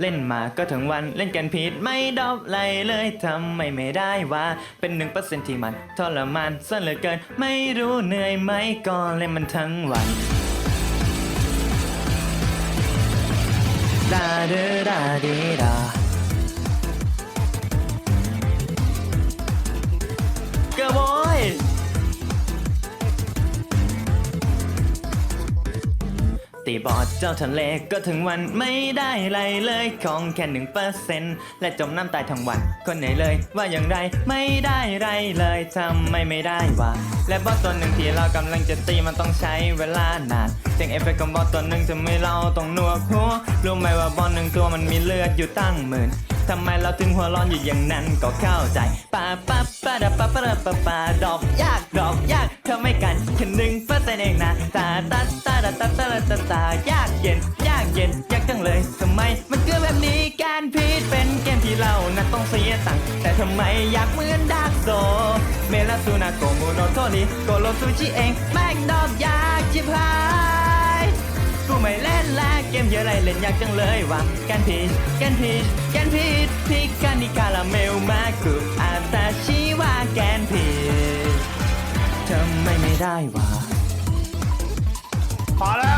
เล่นมาก็ถึงวันเล่นกันผิดไม่ดอบไหลเลยทำไมไม่ได้ว่าเป็นหนึ่งเปอร์เซ็นที่มันทรมานซะเหลือเกิน ไม่รู้เหนื่อยไหมก็เล่นมันทั้งวันดาดาด ตีบอดเจ้าทะเลก็ถึงวันไม่ได้ไรเลยของแค่หนึ่งเปอร์เซ็นและจมน้ำตายทั้งวัน คนไหนเลยว่าอย่างไรไม่ได้ไรเลยทำไม่ไม่ได้ว่า และบอสตัวหนึ่งที่เรากำลังจะตีมันต้องใช้เวลานานเสียงเอฟเฟกต์ของบอสตัวหนึ่งจะไม่เล่าต้องหนวหัวรู้ไหมว่าบอสหนึ่งตัวมันมีเลือดอยู่ตั้งหมื่น ทำไมเราถึงหัวร้อนอยู่อย่างนั้นก็เข้าใจปาปาปาดาปาปาดาปาปาดอกยากดอกยากเธอไม่กันแค่หนึ่งเปอร์เซ็นต์เองนะตาตาตาตาตาตาตาตายากเย็น ยากเย็นยากจังเลยทำไมมันเกิดแบบนี้การพีดเป็นเกมที่เรานั้นต้องเสียตังค์แต่ทำไมอยากเหมือนดาร์กโซเมลาซูนาโกโมโนโทริโกโรซูชิเองแม่งด เกมเยอะไรเล่นยากจังเลยว่ะแกนพีชแกนพีชแกนพีชพิกานิคาราเมลมากุอาตาชิวาแกนพีชทำไมไม่ได้วะพอแล้ว